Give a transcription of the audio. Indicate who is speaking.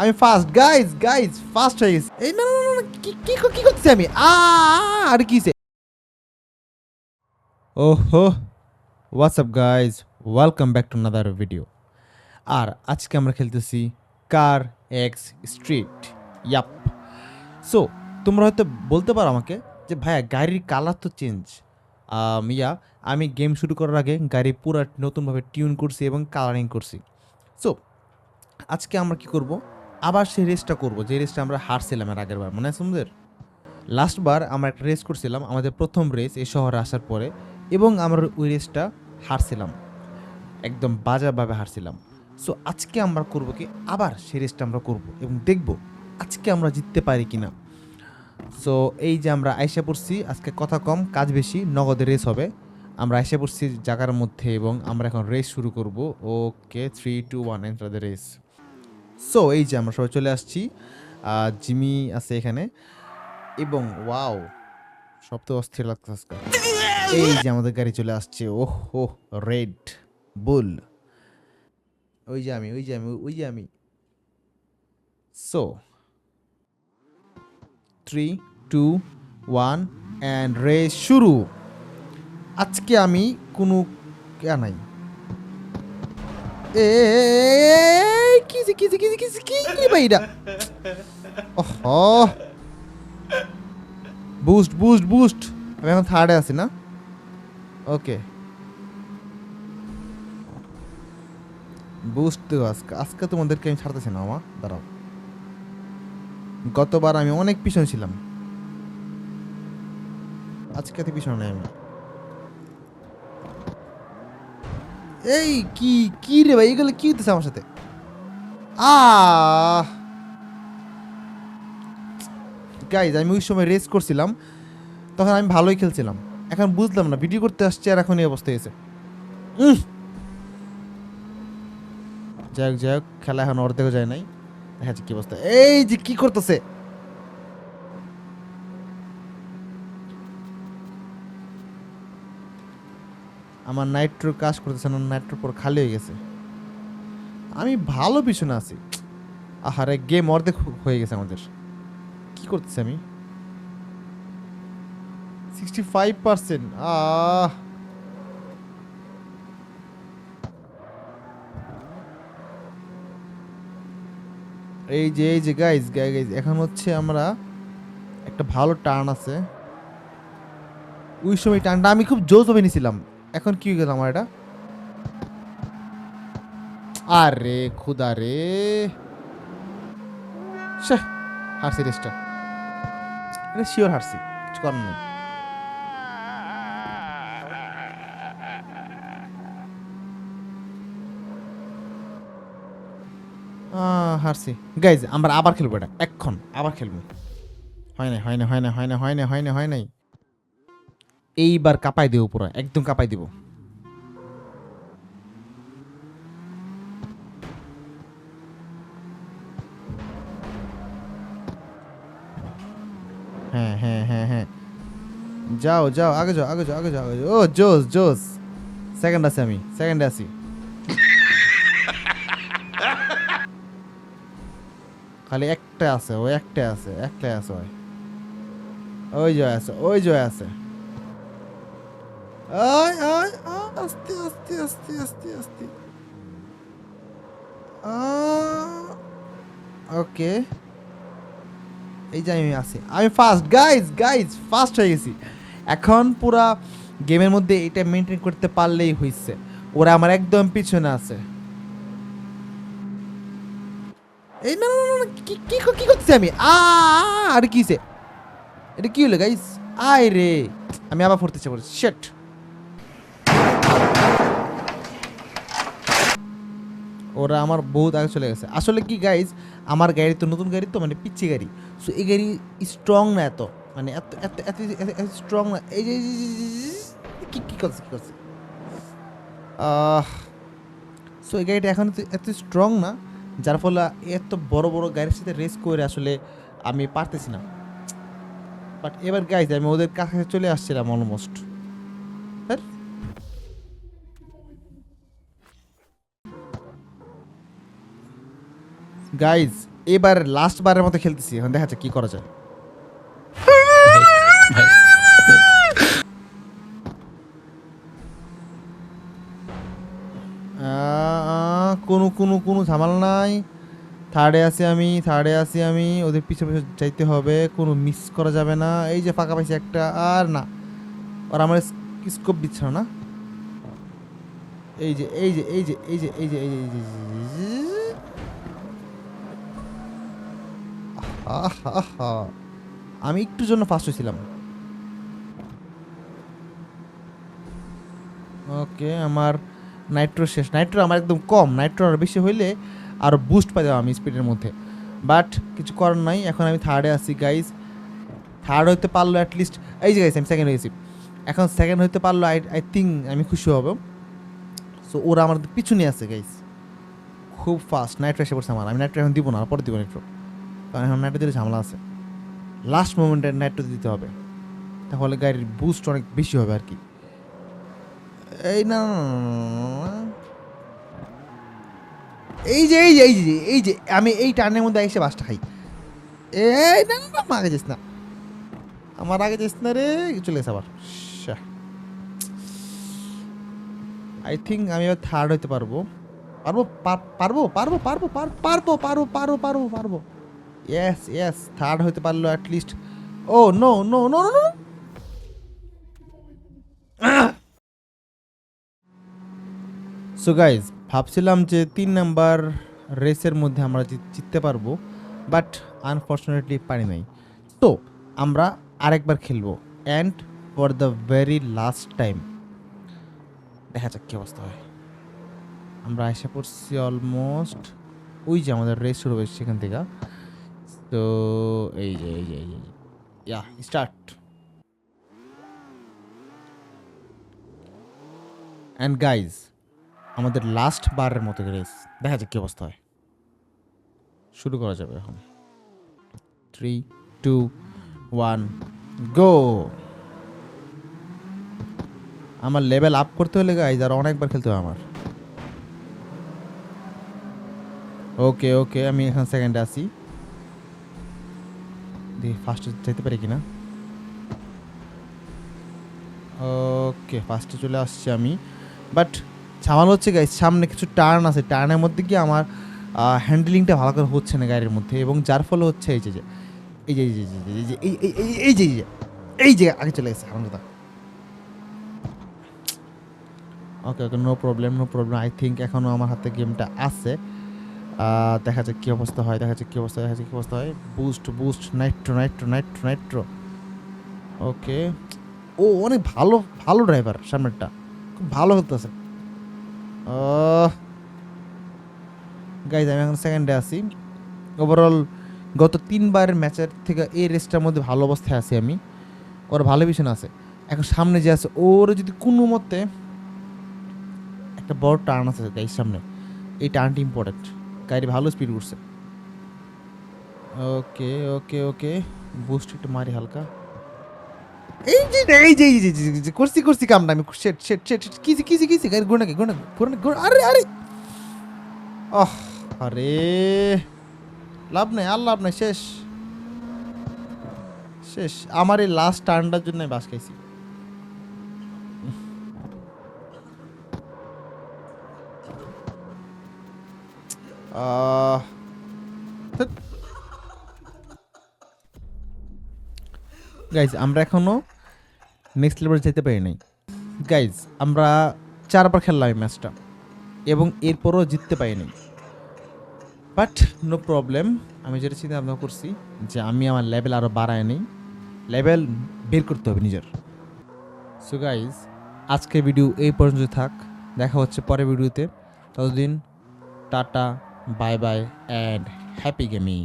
Speaker 1: আমি first guys guys first হয়ে গেছি এই না না কি কি করতেছি আমি আর কিসে ওহো WhatsApp guys welcome back to another video আর আজকে আমরা খেলতেছি car X street yup so তোমরা হয়তো বলতে পারো আমাকে যে, ভাইয়া, গাড়ির কালার তো চেঞ্জ ইয়া, আমি গেম শুরু করার আগে গাড়ি পুরো নতুনভাবে টিউন করছি এবং কালারিং করছি। সো আজকে আমরা কি করব? আবার সেই রেসটা করব। যে রেসটা আমরা হারছিলাম এর আগের বার, মনে আছে আমাদের লাস্টবার আমরা একটা রেস করছিলাম, আমাদের প্রথম রেস এই শহরে আসার পরে, এবং আমরা ওই রেসটা হারছিলাম। একদম বাজারভাবে হারছিলাম। সো আজকে আমরা করব কি, আবার সেই রেসটা আমরা করব এবং দেখব আজকে আমরা জিততে পারি কি না সো এই যে আমরা আইসা পড়ছি, আজকে কথা কম, কাজ বেশি নগদের রেস হবে। আমরা আইসা পড়ছি জায়গার মধ্যে এবং আমরা এখন রেস শুরু করব। Okay three two one enter the race so এই যে আমরা সবাই চলে আসছি। জিমি আছে এখানে। এবং ওয়াও, সব তো অস্থির লাগতেছে আজকে এই যে আমাদের গাড়ি চলে আসছে। ওহ হো রেড বুল। ওই যে আমি, ওই যে আমি, ওই যে আমি। So three two one and রে শুরু। আজকে আমি কোনো নাই। এ কিসে কিসে কিসে কিসে কি রে ভাই এটা? বুস্ট বুস্ট বুস্ট আমি এখন থার্ডে আছি, না? ওকে বুস্ট দেবো আজকে আজকে তোমাদেরকে আমি ছাড়তেছি না আমা দাঁড়াও। গতবার আমি অনেক পিছনে ছিলাম। আজকে এত পিছনে আমি। এই, কি কি রে ভাই? এগুলো কি হতেছে আমার সাথে? আহ গাইজ আমি ওই সময় রেস করছিলাম, তখন আমি ভালোই খেলছিলাম। এখন বুঝলাম না ভিডিও করতে আসছে আর এখন এই অবস্থা হয়েছে! যাই হোক যাই হোক, খেলা এখন অর্ধেকও যায় নাই। দেখা যাচ্ছে কি অবস্থা। এই যে কি করতেছে? আমার নাইট্রো কাজ করতেছে না নাইট্রো পর খালি হয়ে গেছে। আমি ভালো পিছনে আছি। আহারে গেম অর্ধেক হয়ে গেছে আমাদের। কি করতেছি আমি? Sixty five percent ah. এই যে এই যে গাইজ গাইজ এখন হচ্ছে আমরা একটা ভালো টার্ন আছে। ওই সময় টার্নটা আমি খুব জোর ভাবে নিছিলাম। এখন কি হয়ে গেল আমার এটা? আরে খুদা রে। হারছি রেসটা। এটা শিওর হারছি, কিছু করার নেই। হারছি। গাইজ আমরা আবার খেলব এটা এক্ষণ আবার খেলব। হয় না হয় না হয় না হয় না হয় না হয় না হয় নাই। এইবার কাপাই দেবো পুরো, একদম কাপাই দিব। যাও যাও আগে যাও আগে যাও আগে যাও আগে যাও। ও জোস জোস। সেকেন্ড আছি আমি সেকেন্ডে আছি। খালি একটা আছে ও একটা আছে একটাই আছে ওই। ওই জয় আছে ওই জয় আছে। আয় ও, আস্তে আস্তে আস্তে আস্তে আস্তে। ওকে। এই যে আমি আছি। আমি ফার্স্ট গাইজ গাইজ ফার্স্ট হয়ে গেছি। এখন পুরা গেমের মধ্যে এটা মেনটেন করতে পারলেই হইছে। ওরা আমার একদম পিছনে আছে। এই না না না, কি কি কি করতেছি আমি? আ আর কিসে এটা কি হলো গাইস আয় রে। আমি আবার পড়তে চাই শেট ওরা আমার বহুত আগে চলে গেছে। আসলে কি গাইজ আমার গাড়ি তো নতুন গাড়ি তো মানে পিচ্ছি গাড়ি। সো এই গাড়ি স্ট্রং না এত। মানে এত এত এত এত স্ট্রং এই যে কি কি করছে কি করছে? সো এই গাড়িটা এখন এত স্ট্রং না, যার ফলে এত বড় বড় গাড়ির সাথে রেস করে আসলে আমি পারতেছি না। বাট এবার গাইজ আমি ওদের কাছে চলে আসছিলাম অলমোস্ট গাইজ এবার লাস্ট বারের মতো খেলতেছি। এখন দেখা যাচ্ছে কি করা যায়। সামাল নাই। থার্ডে আছি আমি থার্ডে আছি আমি, ওদের পিছনে পিছনে যাইতে হবে, কোনো মিস করা যাবে না। এই যে ফাঁকা পাইছি একটা, আর না। আর আমার স্কোপ দিচ্ছে না এই যে এই যে এই যে এই যে এই যে এই যে এই যে আমি একটু জন্য ফার্স্ট হয়েছিলাম ওকে আমার নাইট্রো শেষ। নাইট্রো আমার একদম কম। নাইট্রো আর বেশি হইলে আরও বুস্ট পাই যাব আমি স্পিডের মধ্যে। বাট কিছু করার নাই। এখন আমি থার্ডে আসি গাইজ থার্ড হইতে পারল অ্যাটলিস্ট এই যে গাইজ আমি সেকেন্ড হয়েছি। এখন সেকেন্ড হইতে পারল আই আই থিঙ্ক আমি খুশি হব। সো ওরা আমার পিছনে আছে গাইজ খুব ফাস্ট নাইট্রো এসে পড়ছে আমার। আমি নাইট্রো এখন দিব না, পরে দিব নাইট্রো। কারণ এখন নাইট্রো দিলে ঝামেলা আছে। লাস্ট মোমেন্টে নাইট্রো দিতে হবে। তাহলে গাড়ির বুস্ট অনেক বেশি হবে আর কি। এই না। এই যে এই যে এই যে এই যে আমি এই টার্নের মধ্যে এসে বাসটা খাই। এই না না, না আগে যাস না। আমার আগে যাস না রে চলে গেছে আবার। আই থিঙ্ক আমি এবার থার্ড হইতে পারব। পারব? পার- পারব? পারব? পারব? পার- পারব? পারব? পারব? পারব? পারব? ইয়েস ইয়েস থার্ড হইতে পারল at least oh no no no no so guys ভাবছিলাম যে তিন নাম্বার রেসের মধ্যে আমরা জিততে পারব বাট আনফর্চুনেটলি পারি নাই। তো আমরা আরেকবার খেলব and for the very last time দেখা যাক কী অবস্থা হয়। আমরা এসে পড়ছি অলমোস্ট ওই যে আমাদের রেস শুরু হয়েছে সেখান থেকে। তো এই যে এই যে এই যে ইয়া স্টার্ট অ্যান্ড গাইজ আমাদের লাস্ট বারের মতো রেস দেখা যাক কি অবস্থা হয়। শুরু করা যাবে এখন। থ্রি টু ওয়ান গো আমার লেভেল আপ করতে হলে গাইজ আর অনেকবার খেলতে হবে আমার। ওকে ওকে আমি এখন সেকেন্ডে আসি দেখি ফার্স্টে যেতে পারি কিনা। ওকে ফার্স্টে চলে আসছি আমি। বাট ঝামেলা হচ্ছে গাইজ সামনে কিছু টার্ন আছে টার্নের মধ্যে কি আমার হ্যান্ডেলিংটা ভালো করে হচ্ছে না গাড়ির মধ্যে এবং যার ফলে হচ্ছে এই যে যে এই যে এই যে এই যে এই যে এই যে আগে চলে গেছে কথা okay okay no problem no problem I think এখনও আমার হাতে গেমটা আছে দেখা যাক কী অবস্থা হয় দেখা যাক কী অবস্থা দেখা যাক কী অবস্থা হয় boost boost nitro nitro nitro nitro okay ও অনেক ভালো ভালো ড্রাইভার সামনেরটা খুব ভালো হতেছে গাইজ আমি এখন সেকেন্ডে আছি। ওভারঅল গত তিনবারের ম্যাচের থেকে এই রেসটার মধ্যে ভালো অবস্থায় আছি আমি। ওর ভালো পিছনে আছে। এখন সামনে যে আছে, ওর যদি কোনো মতে একটা বড় টার্ন আছে গাইজ সামনে। এই টার্নটি ইম্পর্টেন্ট গাড়ি ভালো স্পিড করছে। ওকে ওকে ওকে বুস্ট একটু মারি হালকা। এই যে এই যে এই যে করছি করছি কামটা আমি। শেট শেট শেট কিছি কিছি কিছি গাড়ি গোনা কি গোনা গোনা গোনা আরে আরে! আহ, আরে! লাভ নাই, আর লাভ নাই, শেষ। শেষ। আমার এই লাস্ট টার্নটার জন্য বাস খাইছি। আহ গাইজ আমরা এখনও নেক্সট লেভেল যেতে পারি নাই। গাইজ আমরা চারবার খেললাম এই ম্যাচটা এবং এরপরও জিততে পারি নাই। বাট নো প্রবলেম আমি যেটা চিন্তা ভাবনা করছি যে আমি আমার লেভেল আরও বাড়ায় নেই। লেভেল বের করতে হবে নিজের। সো গাইজ আজকের ভিডিও এই পর্যন্ত থাক। দেখা হচ্ছে পরের ভিডিওতে ততদিন tata bye bye and happy gaming